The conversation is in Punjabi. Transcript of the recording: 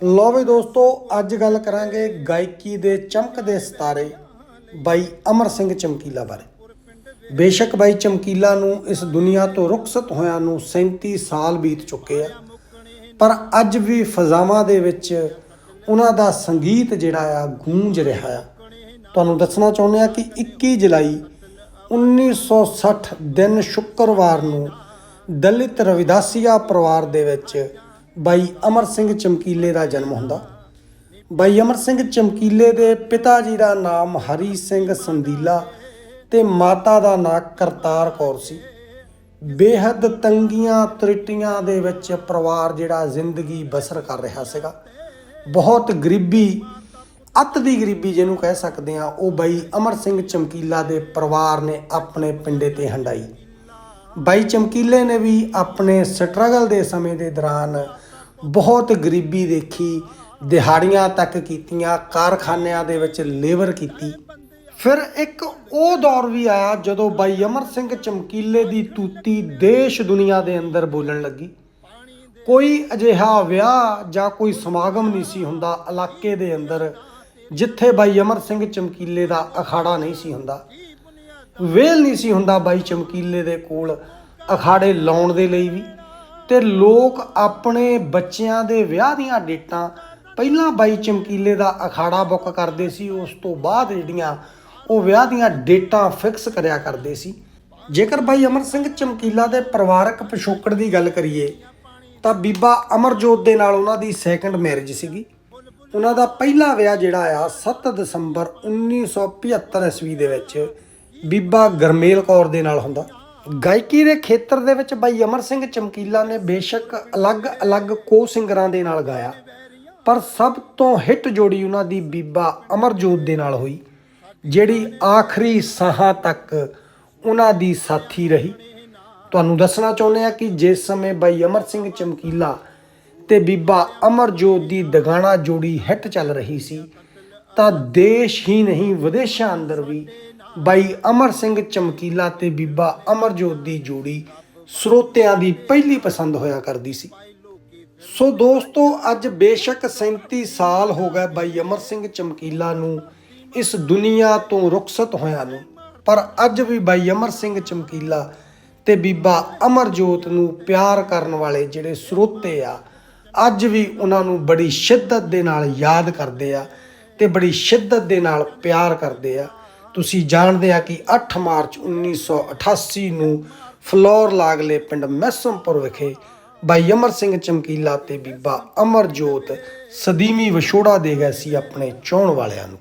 ਲੋ ਵੀ ਦੋਸਤੋ, ਅੱਜ ਗੱਲ ਕਰਾਂਗੇ ਗਾਇਕੀ ਦੇ ਚਮਕਦੇ ਸਿਤਾਰੇ ਬਾਈ ਅਮਰ ਸਿੰਘ ਚਮਕੀਲਾ ਬਾਰੇ। ਬੇਸ਼ੱਕ ਬਾਈ ਚਮਕੀਲਾ ਨੂੰ ਇਸ ਦੁਨੀਆ ਤੋਂ ਰੁਖਸਤ ਹੋਇਆ ਨੂੰ 37 ਸਾਲ ਬੀਤ ਚੁੱਕੇ ਆ, ਪਰ ਅੱਜ ਵੀ ਫਜ਼ਾਵਾਂ ਦੇ ਵਿੱਚ ਉਹਨਾਂ ਦਾ ਸੰਗੀਤ ਜਿਹੜਾ ਆ ਗੂੰਜ ਰਿਹਾ ਆ। ਤੁਹਾਨੂੰ ਦੱਸਣਾ ਚਾਹੁੰਦੇ ਆ ਕਿ 21 ਜੁਲਾਈ 1960 ਦਿਨ ਸ਼ੁੱਕਰਵਾਰ ਨੂੰ ਦਲਿਤ ਰਵਿਦਾਸੀਆ ਪਰਿਵਾਰ ਦੇ ਵਿੱਚ ਬਾਈ ਅਮਰ ਸਿੰਘ ਚਮਕੀਲੇ ਦਾ ਜਨਮ ਹੁੰਦਾ। ਬਾਈ ਅਮਰ ਸਿੰਘ ਚਮਕੀਲੇ ਦੇ ਪਿਤਾ ਜੀ ਦਾ ਨਾਮ ਹਰੀ ਸਿੰਘ ਸੰਦੀਲਾ ਤੇ ਮਾਤਾ ਦਾ ਨਾਂ ਕਰਤਾਰ ਕੌਰ ਸੀ। ਬੇਹੱਦ ਤੰਗੀਆਂ ਤ੍ਰਿਟੀਆਂ ਦੇ ਵਿੱਚ ਪਰਿਵਾਰ ਜਿਹੜਾ ਜ਼ਿੰਦਗੀ ਬਸਰ ਕਰ ਰਿਹਾ ਸੀਗਾ। ਬਹੁਤ ਗਰੀਬੀ, ਅੱਤ ਦੀ ਗਰੀਬੀ ਜਿਹਨੂੰ ਕਹਿ ਸਕਦੇ ਆ ਉਹ ਬਾਈ ਅਮਰ ਸਿੰਘ ਚਮਕੀਲਾ ਦੇ ਪਰਿਵਾਰ ਨੇ ਆਪਣੇ ਪਿੰਡੇ ਤੇ ਹੰਡਾਈ। ਬਾਈ ਚਮਕੀਲੇ ਨੇ ਵੀ ਆਪਣੇ ਸਟਰਗਲ ਦੇ ਸਮੇਂ ਦੇ ਦੌਰਾਨ ਬਹੁਤ ਗਰੀਬੀ ਦੇਖੀ, ਦਿਹਾੜੀਆਂ ਤੱਕ ਕੀਤੀਆਂ, ਕਾਰਖਾਨਿਆਂ ਦੇ ਵਿੱਚ ਲੇਬਰ ਕੀਤੀ। ਫਿਰ ਇੱਕ ਉਹ ਦੌਰ ਵੀ ਆਇਆ ਜਦੋਂ ਬਾਈ ਅਮਰ ਸਿੰਘ ਚਮਕੀਲੇ ਦੀ ਤੂਤੀ ਦੇਸ਼ ਦੁਨੀਆ ਦੇ ਅੰਦਰ ਬੋਲਣ ਲੱਗੀ। ਕੋਈ ਅਜਿਹਾ ਵਿਆਹ ਜਾਂ ਕੋਈ ਸਮਾਗਮ ਨਹੀਂ ਸੀ ਹੁੰਦਾ ਇਲਾਕੇ ਦੇ ਅੰਦਰ, ਜਿੱਥੇ ਬਾਈ ਅਮਰ ਸਿੰਘ ਚਮਕੀਲੇ ਦਾ ਅਖਾੜਾ ਨਹੀਂ ਸੀ ਹੁੰਦਾ। ਵੇਲ ਨਹੀਂ ਸੀ ਹੁੰਦਾ ਬਾਈ ਚਮਕੀਲੇ ਦੇ ਕੋਲ ਅਖਾੜੇ ਲਾਉਣ ਦੇ ਲਈ ਵੀ। ਤੇ ਲੋਕ ਆਪਣੇ ਬੱਚਿਆਂ ਦੇ ਵਿਆਹ ਦੀਆਂ ਡੇਟਾਂ ਪਹਿਲਾਂ ਬਾਈ ਚਮਕੀਲੇ ਦਾ ਅਖਾੜਾ ਬੁੱਕ ਕਰਦੇ ਸੀ, ਉਸ ਤੋਂ ਬਾਅਦ ਜਿਹੜੀਆਂ ਉਹ ਵਿਆਹ ਦੀਆਂ ਡੇਟਾਂ ਫਿਕਸ ਕਰਿਆ ਕਰਦੇ ਸੀ। ਜੇਕਰ ਬਾਈ ਅਮਰ ਸਿੰਘ ਚਮਕੀਲਾ ਦੇ ਪਰਿਵਾਰਕ ਪਿਛੋਕੜ ਦੀ ਗੱਲ ਕਰੀਏ, ਤਾਂ ਬੀਬਾ ਅਮਰਜੋਤ ਦੇ ਨਾਲ ਉਹਨਾਂ ਦੀ ਸੈਕੰਡ ਮੈਰਿਜ ਸੀਗੀ। ਉਹਨਾਂ ਦਾ ਪਹਿਲਾ ਵਿਆਹ ਜਿਹੜਾ ਆ 7 ਦਸੰਬਰ 1975 ਈਸਵੀ ਦੇ ਵਿੱਚ ਬੀਬਾ ਗਰਮੇਲ ਕੌਰ ਦੇ ਨਾਲ ਹੁੰਦਾ। ਗਾਇਕੀ ਦੇ ਖੇਤਰ ਦੇ ਵਿੱਚ ਬਾਈ ਅਮਰ ਸਿੰਘ ਚਮਕੀਲਾ ਨੇ ਬੇਸ਼ੱਕ ਅਲੱਗ-ਅਲੱਗ ਕੋ ਸਿੰਗਰਾਂ ਦੇ ਨਾਲ ਗਾਇਆ। ਪਰ ਸਭ ਤੋਂ ਹਿੱਟ ਜੋੜੀ ਉਹਨਾਂ ਦੀ ਬੀਬਾ ਅਮਰਜੋਤ ਦੇ ਨਾਲ ਹੋਈ, ਜਿਹੜੀ ਆਖਰੀ ਸਾਹਾਂ ਤੱਕ ਉਹਨਾਂ ਦੀ ਸਾਥੀ ਰਹੀ। ਤੁਹਾਨੂੰ ਦੱਸਣਾ ਚਾਹੁੰਦੇ ਆ ਕਿ ਜਿਸ ਸਮੇਂ ਬਾਈ ਅਮਰ ਸਿੰਘ ਚਮਕੀਲਾ ਤੇ ਬੀਬਾ ਅਮਰਜੋਤ ਦੀ ਦਗਾਣਾ ਜੋੜੀ ਹਿੱਟ ਚੱਲ ਰਹੀ ਸੀ, ਤਾਂ ਦੇਸ਼ ਹੀ ਨਹੀਂ, ਵਿਦੇਸ਼ਾਂ ਅੰਦਰ ਵੀ ਬਾਈ ਅਮਰ ਸਿੰਘ ਚਮਕੀਲਾ ਤੇ ਬੀਬਾ ਅਮਰਜੋਤ ਦੀ ਜੋੜੀ ਸਰੋਤਿਆਂ ਦੀ ਪਹਿਲੀ ਪਸੰਦ ਹੋਇਆ ਕਰਦੀ ਸੀ। ਸੋ ਦੋਸਤੋ, ਅੱਜ ਬੇਸ਼ੱਕ 37 ਸਾਲ ਹੋ ਗਏ ਬਾਈ ਅਮਰ ਸਿੰਘ ਚਮਕੀਲਾ ਨੂੰ ਇਸ ਦੁਨੀਆ ਤੋਂ ਰੁਖਸਤ ਹੋਇਆ ਨੂੰ। ਪਰ ਅੱਜ ਵੀ ਬਾਈ ਅਮਰ ਸਿੰਘ ਚਮਕੀਲਾ ਤੇ ਬੀਬਾ ਅਮਰਜੋਤ ਨੂੰ ਪਿਆਰ ਕਰਨ ਵਾਲੇ ਜਿਹੜੇ ਸਰੋਤੇ ਆ, ਅੱਜ ਵੀ ਉਹਨਾਂ ਨੂੰ ਬੜੀ ਸ਼ਿੱਦਤ ਦੇ ਨਾਲ ਯਾਦ ਕਰਦੇ ਆ ਤੇ ਬੜੀ ਸ਼ਿੱਦਤ ਦੇ ਨਾਲ ਪਿਆਰ ਕਰਦੇ ਆ। ਤੁਸੀਂ ਜਾਣਦੇ ਆ ਕਿ 8 ਮਾਰਚ 1988 ਨੂੰ ਫਲੋਰ ਲਾਗਲੇ ਪਿੰਡ ਮੈਸਮਪੁਰ ਵਿਖੇ ਬਾਈ ਅਮਰ ਸਿੰਘ ਚਮਕੀਲਾ ਤੇ ਬੀਬਾ ਅਮਰਜੋਤ ਸਦੀਮੀ ਵਿਛੋੜਾ ਦੇ ਗਏ ਸੀ ਆਪਣੇ ਚਾਹਣ ਵਾਲਿਆਂ ਨੂੰ।